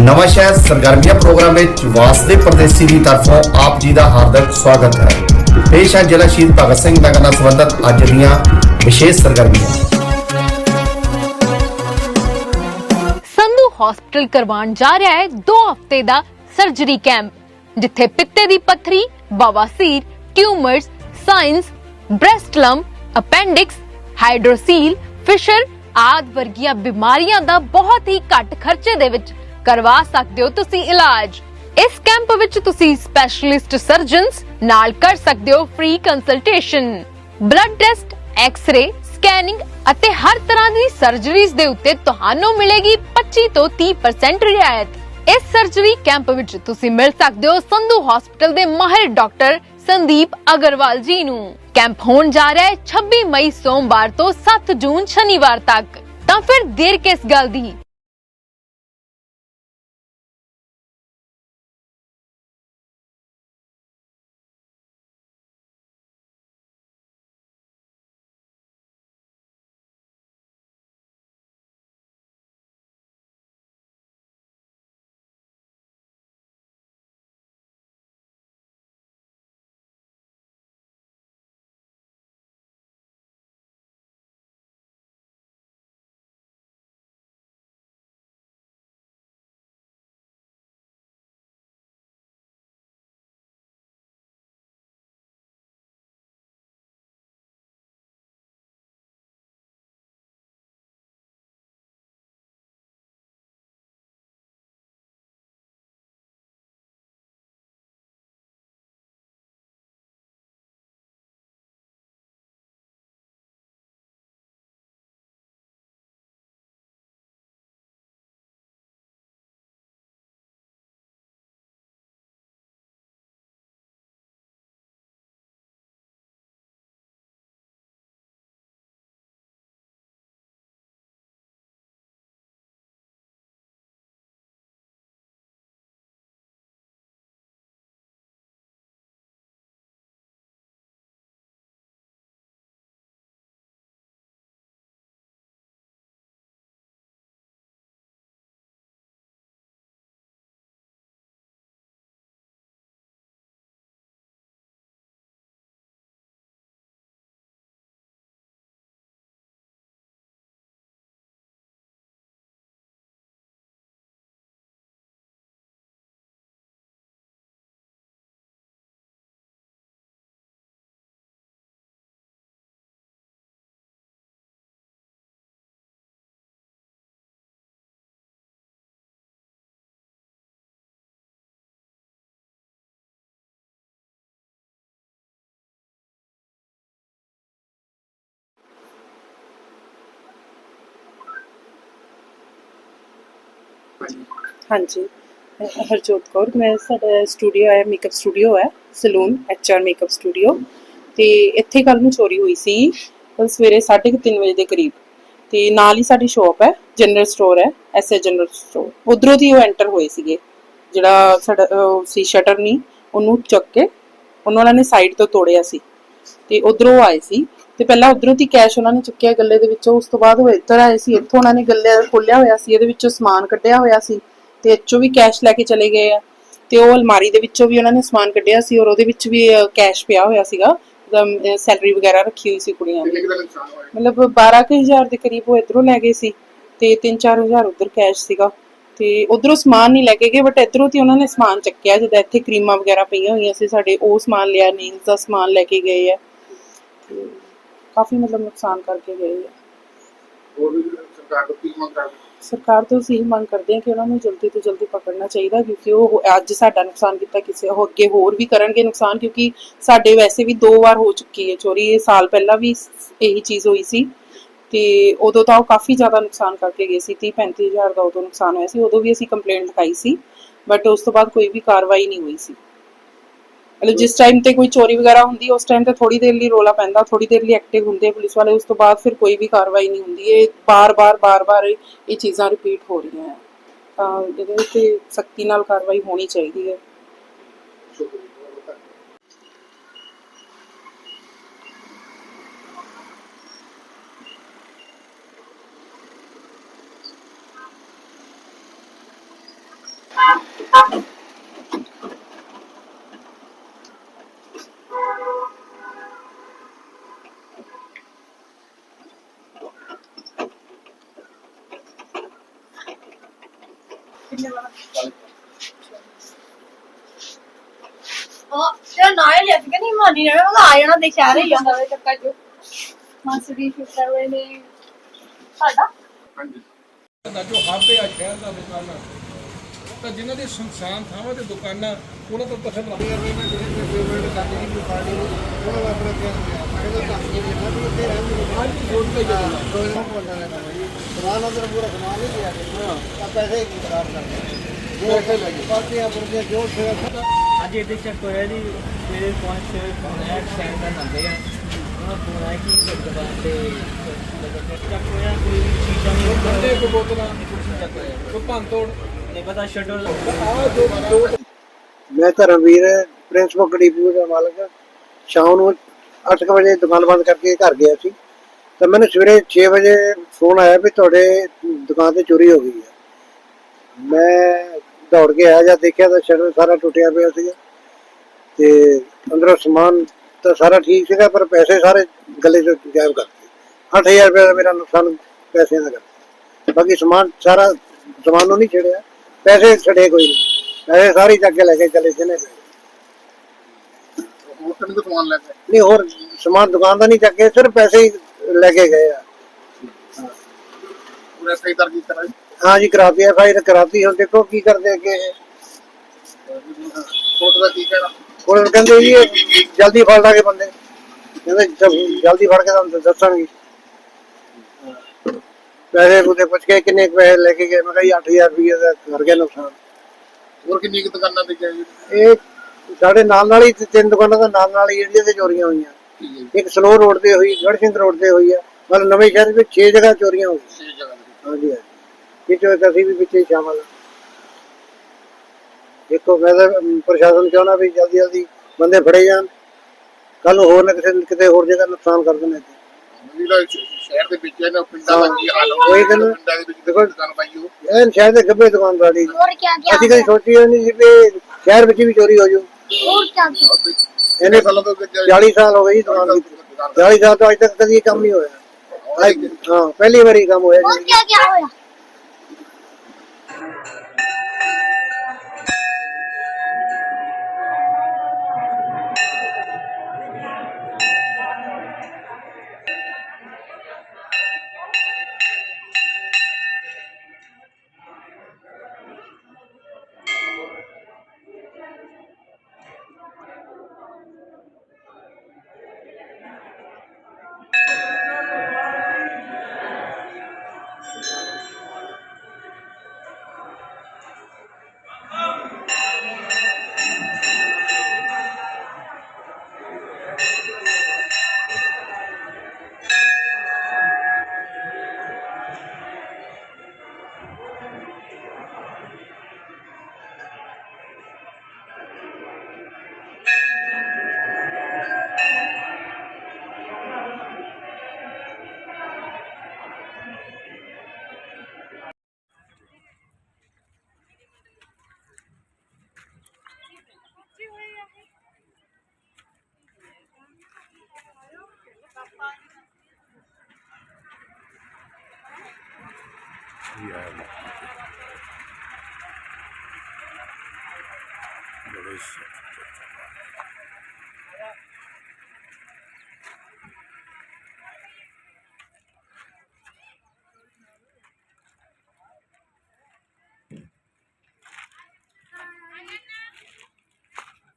ਨਵਾਂ ਸ਼ਹਿਰ ਸਰਗਰਮੀਆਂ ਪ੍ਰੋਗਰਾਮ ਵਿੱਚ ਵਾਸਦੇ ਪਰਦੇਸੀ ਦੀ ਤਰਫੋਂ ਆਪ ਜੀ ਦਾ ਹਾਰਦਿਕ ਸਵਾਗਤ ਹੈ। ਪੇਸ਼ ਹੈ ਜ਼ਿਲ੍ਹਾ ਸ਼ਹੀਦ ਭਗਤ ਸਿੰਘ ਨਗਰ ਨਾਲ ਸੰਬੰਧਿਤ ਅੱਜ ਦੀਆਂ ਵਿਸ਼ੇਸ਼ ਸਰਗਰਮੀਆਂ। ਸੰਧੂ ਹਸਪੀਟਲ ਕਰਵਾਉਣ ਜਾ ਰਿਹਾ ਹੈ 2 ਹਫ਼ਤੇ ਦਾ ਸਰਜਰੀ ਕੈਂਪ ਜਿੱਥੇ ਪਿੱਤੇ ਦੀ ਪੱਥਰੀ ਬਵਾਸੀਰ tumours, science, breast lump appendix hydrocele fissure ਆਦ ਵਰਗੀਆਂ ਬਿਮਾਰੀਆਂ ਦਾ ਬਹੁਤ ਹੀ ਘੱਟ ਖਰਚੇ ਦੇ ਵਿੱਚ ਕਰਵਾ ਸਕਦੇ ਹੋ ਤੁਸੀਂ ਇਲਾਜ। ਇਸ ਕੈਂਪ ਵਿੱਚ ਤੁਸੀਂ ਸਪੈਸ਼ਲਿਸਟ ਸਰਜਨਸ ਨਾਲ ਕਰ ਸਕਦੇ ਹੋ free consultation blood test X-ray scanning ਅਤੇ ਹਰ ਤਰ੍ਹਾਂ ਦੀ ਸਰਜਰੀਜ਼ ਦੇ ਉੱਤੇ ਤੁਹਾਨੂੰ ਮਿਲੇਗੀ 25 ਤੋਂ 30% ਰਿਆਇਤ। ਇਸ ਸਰਜਰੀ ਕੈਂਪ ਵਿੱਚ ਤੁਸੀਂ ਮਿਲ ਸਕਦੇ ਹੋ ਸੰਧੂ ਹਸਪੀਟਲ ਦੇ ਮਾਹਿਰ ਡਾਕਟਰ ਸੰਦੀਪ ਅਗਰਵਾਲ ਜੀ ਨੂੰ। ਕੈਂਪ ਹੋਣ ਜਾ ਰਿਹਾ ਹੈ 26 ਮਈ ਸੋਮਵਾਰ ਤੋਂ 7 ਜੂਨ ਸ਼ਨੀਵਾਰ ਤੱਕ। ਤਾਂ ਫਿਰ ਦੇਰ ਕਿਸ ਗੱਲ ਦੀ? ਹਾਂਜੀ। ਹਰਜੋਤ ਕੌਰ ਮੈਂ ਸਾਡਾ ਸਟੂਡੀਓ ਹੈ ਮੇਕਅਪ ਸਟੂਡੀਓ ਹੈ ਸਲੂਨ ਐਚਆਰ ਮੇਕਅਪ ਸਟੂਡੀਓ ਤੇ ਇੱਥੇ ਕੱਲ ਨੂੰ ਚੋਰੀ ਹੋਈ ਸੀ ਕੱਲ ਸਵੇਰੇ 3:30 ਵਜੇ ਦੇ ਕਰੀਬ। ਤੇ ਨਾਲ ਹੀ ਸਾਡੀ ਸ਼ਾਪ ਹੈ ਜਨਰਲ ਸਟੋਰ ਹੈ ਐਸਏ ਜਨਰਲ ਸਟੋਰ ਉਧਰੋਂ ਦੀ ਉਹ ਐਂਟਰ ਹੋਏ ਸੀਗੇ ਜਿਹੜਾ ਸਾਡਾ ਅਹ, ਸੀ ਸ਼ਟਰ ਨਹੀਂ ਉਹਨੂੰ ਚੱਕ ਕੇ ਉਹਨਾਂ ਨੇ ਸਾਈਡ ਤੋਂ ਤੋੜਿਆ ਸੀ। ਤੇ ਉਧਰੋਂ ਆਏ ਸੀ। ਤੇ ਪਹਿਲਾਂ ਉਧਰੋਂ ਦੀ ਕੈਸ਼ ਉਹਨਾਂ ਨੇ ਚੁੱਕਿਆ ਗੱਲੇ ਦੇ ਵਿੱਚੋਂ। ਉਸ ਤੋਂ ਬਾਅਦ ਉਹ ਇੱਧਰ ਆਏ ਸੀ। ਇੱਥੋਂ ਉਹਨਾਂ ਨੇ ਗੱਲੇ ਖੋਲਿਆ ਹੋਇਆ ਸੀ। ਇਹਦੇ ਵਿੱਚੋਂ ਸਮਾਨ ਕੱਢਿਆ ਹੋਇਆ ਸੀ। ਤੇ ਇੱਚੋਂ ਵੀ ਕੈਸ਼ ਲੈ ਕੇ ਚਲੇ ਗਏ ਆ। ਤੇ ਉਹ ਅਲਮਾਰੀ ਦੇ ਵਿੱਚੋਂ ਵੀ ਉਹਨਾਂ ਨੇ ਸਮਾਨ ਕੱਢਿਆ ਸੀ ਔਰ ਉਹਦੇ ਵਿੱਚ ਵੀ ਕੈਸ਼ ਪਿਆ ਹੋਇਆ ਸੀਗਾ। ਸੈਲਰੀ ਵਗੈਰਾ ਰੱਖੀ ਹੋਈ ਸੀ ਕੁੜੀਆਂ ਦੀ ਮਤਲਬ 12000 ਦੇ ਕਰੀਬ ਉਹ ਇਧਰੋਂ ਲੈ ਗਏ ਸੀ। ਤੇ 3-4000 ਉਧਰ ਕੈਸ਼ ਸੀਗਾ। ਤੇ ਉਧਰੋਂ ਸਮਾਨ ਨਹੀਂ ਲੈ ਕੇ ਗਏ ਬਟ ਇਧਰੋਂ ਤੇ ਉਹਨਾਂ ਨੇ ਸਮਾਨ ਚੱਕਿਆ ਜਿੱਦਾਂ ਇੱਥੇ ਕਰੀਮਾਂ ਵਗੈਰਾ ਪਈਆਂ ਹੋਈਆਂ ਸੀ ਸਾਡੇ ਉਹ ਸਮਾਨ ਲਿਆ ਨੇਲਸ ਦਾ ਸਮਾਨ ਲੈ ਕੇ ਗਏ ਆ। ਤੇ ਕਾਫੀ ਮਤਲਬ ਨੁਕਸਾਨ ਕਰਕੇ ਗਏ ਆ। ਹੋਰ ਵੀ ਸਰਕਾਰ ਤੋਂ ਕੀ ਮੰਗ ਕਰਦੇ? ਸਰਕਾਰ ਤੋਂ ਅਸੀਂ ਇਹੀ ਮੰਗ ਕਰਦੇ ਹਾਂ ਕਿ ਉਹਨਾਂ ਨੂੰ ਜਲਦੀ ਤੋਂ ਜਲਦੀ ਪਕੜਨਾ ਚਾਹੀਦਾ ਕਿਉਂਕਿ ਉਹ ਅੱਜ ਸਾਡਾ ਨੁਕਸਾਨ ਕੀਤਾ ਕਿਸੇ ਉਹ ਅੱਗੇ ਹੋਰ ਵੀ ਕਰਨਗੇ ਨੁਕਸਾਨ ਕਿਉਂਕਿ ਸਾਡੇ ਵੈਸੇ ਵੀ ਦੋ ਵਾਰ ਹੋ ਚੁੱਕੀ ਹੈ ਚੋਰੀ ਇਹ ਸਾਲ ਪਹਿਲਾਂ ਵੀ ਇਹੀ ਚੀਜ਼ ਹੋਈ ਸੀ। ਤੇ ਉਦੋਂ ਤਾਂ ਉਹ ਕਾਫੀ ਜ਼ਿਆਦਾ ਨੁਕਸਾਨ ਕਰਕੇ ਗਏ ਸੀ 30 35000 ਦਾ ਉਦੋਂ ਨੁਕਸਾਨ ਹੋਇਆ ਸੀ, ਉਦੋਂ ਵੀ ਅਸੀਂ ਕੰਪਲੇਂਟ ਲਿਖਾਈ ਸੀ ਬਟ ਉਸ ਤੋਂ ਬਾਅਦ ਕੋਈ ਵੀ ਕਾਰਵਾਈ ਨਹੀਂ ਹੋਈ ਸੀ। ਮਤਲਬ ਜਿਸ ਟਾਈਮ ਤੇ ਕੋਈ ਚੋਰੀ ਵਗੈਰਾ ਹੁੰਦੀ, ਉਸ ਟਾਈਮ ਤੇ ਥੋੜੀ ਦੇਰ ਲਈ ਰੋਲਾ ਪੈਂਦਾ ਥੋੜੀ ਦੇਰ ਲਈ ਐਕਟਿਵ ਹੁੰਦੇ ਪੁਲਿਸ ਵਾਲੇ, ਉਸ ਤੋਂ ਬਾਅਦ ਫਿਰ ਕੋਈ ਵੀ ਕਾਰਵਾਈ ਨਹੀਂ ਹੁੰਦੀ, ਇਹ ਬਾਰ-ਬਾਰ ਬਾਰ-ਬਾਰ ਇਹ ਇਹ ਚੀਜ਼ਾਂ ਰਿਪੀਟ ਹੋ ਰਹੀਆਂ ਹੈ ਤਾਂ ਇਹਦੇ ਉੱਤੇ ਸਖਤੀ ਨਾਲ ਕਾਰਵਾਈ ਹੋਣੀ ਚਾਹੀਦੀ ਹੈ। ਸ਼ੁਕਰੀਆ। ਉਹ ਤੇ ਨਾ ਹੀ ਲਿਖ ਕੇ ਨਹੀਂ ਮਾਨੀ ਨਾ ਉਹ ਆ ਜਾਣਾ ਦੇ ਸ਼ਹਿਰ ਹੀ ਆਉਂਦਾ ਵੇ ਚੱਕਾ ਜੋ ਮਾਸਰੀ ਸ਼ੁਕਰ ਵੇ ਨੇ ਸਾਡਾ ਹਾਂਜੀ ਦਾ ਜੋ ਹੱਬ ਆ। ਸ਼ਹਿਰ ਦਾ ਦੁਕਾਨਾਂ ਤਾਂ ਜਿਨ੍ਹਾਂ ਦੇ ਸੁਨਸਾਨ ਥਾਵਾਂ ਤੇ ਦੁਕਾਨਾਂ ਉਹਨਾਂ ਤੋਂ ਪਸੰਦ ਲੱਗਦੀ ਹੈ ਹਾਂਜੀ ਵੋਟ ਤੇ ਜਾਣਾ ਸਮਾਨ ਅੰਦਰ ਪੂਰਾ ਸਮਾਨ ਨਹੀਂ ਪਿਆ ਆ ਪੈਸੇ ਹੀ ਖਰਾਬ ਕਰਦੇ ਪੈਸੇ ਲੱਗੇ ਪਾਰਟੀਆਂ ਪੁਰਟੀਆਂ ਜੋ ਸਿਰ ਅੱਜ ਇਹਦੇ ਚੱਕ ਹੋਇਆ ਜੀ ਮੇਰੇ ਪਹੁੰਚ ਫੋਨ ਹੈ ਸੈਂਟਰ ਨੰਦੇ ਆ। ਉਹਨਾਂ ਫੋਨ ਆਇਆ ਕਿ ਦੁਕਾਨ ਤੇ ਚੱਕ ਹੋਇਆ ਕੋਈ ਚੀਜ਼ਾਂ ਨਹੀਂ ਬੰਦੇ ਕੋ ਬੋਤਲਾਂ ਚੱਕ ਹੋਇਆ। ਕੋ ਭੰਨ ਤੋੜ। ਨਹੀਂ ਪਤਾ ਸ਼ਟਰ ਆ ਜੋ ਦੋ ਮੈਂ ਧਰਮਵੀਰ ਪ੍ਰਿੰਸੀਪਲ ਗੜੀਪੂ ਦਾ ਮਾਲਕ। ਸ਼ਾਮ ਨੂੰ 8 ਵਜੇ ਦੁਕਾਨ ਬੰਦ ਕਰਕੇ ਘਰ ਗਿਆ ਸੀ ਤਾਂ ਮੈਨੂੰ ਸਵੇਰੇ 6 ਵਜੇ ਫੋਨ ਆਇਆ ਵੀ ਤੁਹਾਡੇ ਦੁਕਾਨ ਤੇ ਚੋਰੀ ਹੋ ਗਈ ਹੈ। ਮੈਂ ਦੌੜ ਕੇ ਆਇਆ ਜਦ ਦੇਖਿਆ ਤਾਂ ਸ਼ਟਰ ਸਾਰਾ ਟੁੱਟਿਆ ਪਿਆ ਸੀਗਾ। ਤੇ ਅੰਦਰੋਂ ਸਮਾਨ ਤਾਂ ਸਾਰਾ ਠੀਕ ਸੀਗਾ, ਪਰ ਪੈਸੇ ਸਾਰੇ ਗੱਲੇ ਚੋਂ ਗਾਇਬ ਕਰਤੇ 8000 ਰੁਪਏ ਦਾ ਮੇਰਾ ਨੁਕਸਾਨ ਪੈਸਿਆਂ ਦਾ ਕਰਤਾ ਬਾਕੀ ਸਮਾਨ ਸਾਰਾ ਸਮਾਨ ਨੂੰ ਨਹੀਂ ਛੇੜਿਆ। ਪੈਸੇ ਛੜੇ ਕੋਈ ਨਹੀਂ। ਪੈਸੇ ਸਾਰੇ ਚੱਕ ਕੇ ਲੈ ਕੇ ਚਲੇ ਜਿਹਨੇ ਹੋਰ ਕਿੰਨੇ ਤੋਂ ਸਮਾਨ ਲੈ ਕੇ। ਨਹੀਂ ਹੋਰ ਸਮਾਨ ਦੁਕਾਨ ਦਾ ਨਹੀਂ ਚੱਕੇ ਸਿਰਫ ਪੈਸੇ ਹੀ ਲੈ ਕੇ ਗਏ ਆ। ਪੂਰਾ ਸਹੀ ਦਰ ਕੀਤਾ ਹੈ ਹਾਂ ਜੀ ਕਰਾਤੀ ਐਫ ਆਈ ਕਰਾਤੀ ਹੁਣ ਦੇਖੋ ਕੀ ਕਰਦੇ ਅੱਗੇ। ਇਹ। ਕੋਟ ਦਾ ਕੀ ਕਹਿਣਾ? ਹੁਣ ਕਹਿੰਦੇ ਜੀ ਇਹ ਜਲਦੀ ਫੜ ਲਾਂਗੇ ਬੰਦੇ। ਕਹਿੰਦੇ ਜਲਦੀ ਫੜ ਕੇ ਤੁਹਾਨੂੰ ਦੱਸਣਗੇ। ਪੈਸੇ ਉਹਦੇ ਪੁੱਛ ਕੇ ਕਿੰਨੇ ਕੁ ਪੈਸੇ ਲੈ ਕੇ ਗਏ। ਮੈਂ ਕਿਹਾ ਜੀ 8000 ਰੁਪਏ ਦਾ ਕਰ ਗਿਆ ਨੁਕਸਾਨ। ਹੋਰ ਕਿੰਨੀ ਕੁ ਦੁਕਾਨਾਂ ਤੇ ਗਏ ਜੀ? ਇਹ ਸਾਡੇ ਨਾਲ ਨਾਲ ਹੀ ਤਿੰਨ ਦੁਕਾਨਾਂ ਦਾ ਨਾਲ ਨਾਲ ਹੀ ਜਿਹੜੀਆਂ ਤੇ ਚੋਰੀਆਂ ਹੋਈਆਂ। ਇੱਕ ਸਲੋ ਰੋਡ ਤੇ ਹੋਈ ਗੜ ਸਿੰਘ ਰੋਡ ਤੇ ਹੋਈ ਆ। ਮਤਲਬ ਨਵੇਂ ਸ਼ਹਿਰ ਵਿੱਚ 6 ਜਗ੍ਹਾ ਚੋਰੀਆਂ ਹੋਈਆਂ ਛੇ ਜਗ੍ਹਾ ਤੇ। ਹਾਂਜੀ ਹਾਂਜੀ। ਇਹ ਚੋਂ ਅਸੀਂ ਵੀ ਵਿੱਚ ਹੀ ਸ਼ਾਮਲ ਹਾਂ ਦੇਖੋ ਮੈਂ ਪ੍ਰਸ਼ਾਸਨ ਚਾਹੁੰਦਾ ਵੀ ਜਲਦੀ ਜਲਦੀ ਬੰਦੇ ਫੜੇ ਜਾਣ। ਕੱਲ ਨੂੰ ਹੋਰ ਨਾ ਕਿਸੇ ਕਿਤੇ ਹੋਰ ਜਗ੍ਹਾ ਨੁਕਸਾਨ ਕਰ ਦੇਣ ਇੱਥੇ। ਸ਼ਹਿਰ ਦੇ ਵਿੱਚ ਇਹਨਾਂ ਪਿੰਡਾਂ ਦਾ ਕੀ ਹਾਲ ਉਹੀ ਗੱਲ ਹੈ। ਪਿੰਡਾਂ ਦੇ ਵਿੱਚ ਦੇਖੋ- ਦੁਕਾਨ ਪਾਈ ਹੋ। ਇਹ ਸ਼ਹਿਰ ਦੇ ਗੱਬੇ ਦੁਕਾਨਦਾਰੀ ਹੋਰ ਕੀ ਕੀ ਅਸੀਂ ਕਦੀ ਸੋਚੀ ਹੋਈ ਨਹੀਂ ਸੀ ਵੀ ਸ਼ਹਿਰ ਵਿੱਚ ਵੀ ਚੋਰੀ ਹੋ ਜੂ ਹੋਰ ਕੀ ਇਹਨੇ ਸਾਲਾਂ ਤੋਂ ਅੱਗੇ 40 ਸਾਲ ਹੋ ਗਏ ਜੀ ਦੁਕਾਨ ਦੀ 40 ਸਾਲ ਤੋਂ ਅੱਜ ਤੱਕ ਕਦੀ ਇਹ ਕੰਮ ਨਹੀਂ ਹੋਇਆ। ਹਾਂ ਪਹਿਲੀ ਵਾਰੀ ਕੰਮ ਹੋਇਆ ਹੋਰ ਕੀ ਕੀ ਹੋਇਆ?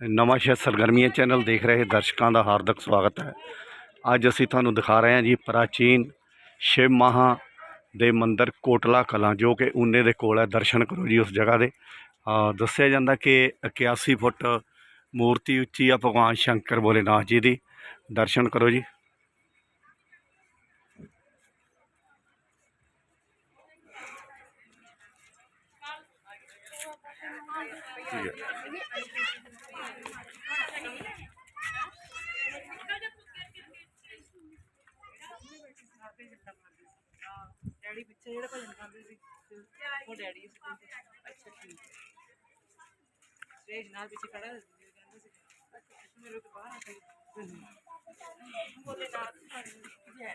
ਨਵਾਂ ਸ਼ਹਿਰ ਸਰਗਰਮੀਆਂ ਚੈਨਲ ਦੇਖ ਰਹੇ ਦਰਸ਼ਕਾਂ ਦਾ ਹਾਰਦਿਕ ਸਵਾਗਤ ਹੈ। ਅੱਜ ਅਸੀਂ ਤੁਹਾਨੂੰ ਦਿਖਾ ਰਹੇ ਹਾਂ ਜੀ ਪ੍ਰਾਚੀਨ ਸ਼ਿਵ ਮਹਾ ਦੇ ਮੰਦਿਰ ਕੋਟਲਾ ਕਲਾਂ, ਜੋ ਕਿ ਊਨੇ ਦੇ ਕੋਲ ਹੈ, ਦਰਸ਼ਨ ਕਰੋ ਜੀ ਉਸ ਜਗ੍ਹਾ ਦੇ। ਦੱਸਿਆ ਜਾਂਦਾ ਕਿ 81 ਫੁੱਟ ਮੂਰਤੀ ਉੱਚੀ ਆ ਭਗਵਾਨ ਸ਼ੰਕਰ ਭੋਲੇਨਾਥ ਜੀ ਦੀ। ਦਰਸ਼ਨ ਕਰੋ ਜੀ। ਡੈਡੀ ਪਿੱਛੇ ਜਿਹੜੇ ਭਜਨ ਕਰਦੇ ਸੀ ਉਹ ਡੈਡੀ ਅੱਛਾ ਠੀਕ ਸਟੇਜ ਨਾਲ ਪਿੱਛੇ ਖੜਾ ਕਹਿੰਦਾ ਸੀ ਮੇਰੇ ਤੋਂ ਬਾਹਰ ਆ ਕੇ ਬੋਲੇ ਨਾ ਜੈ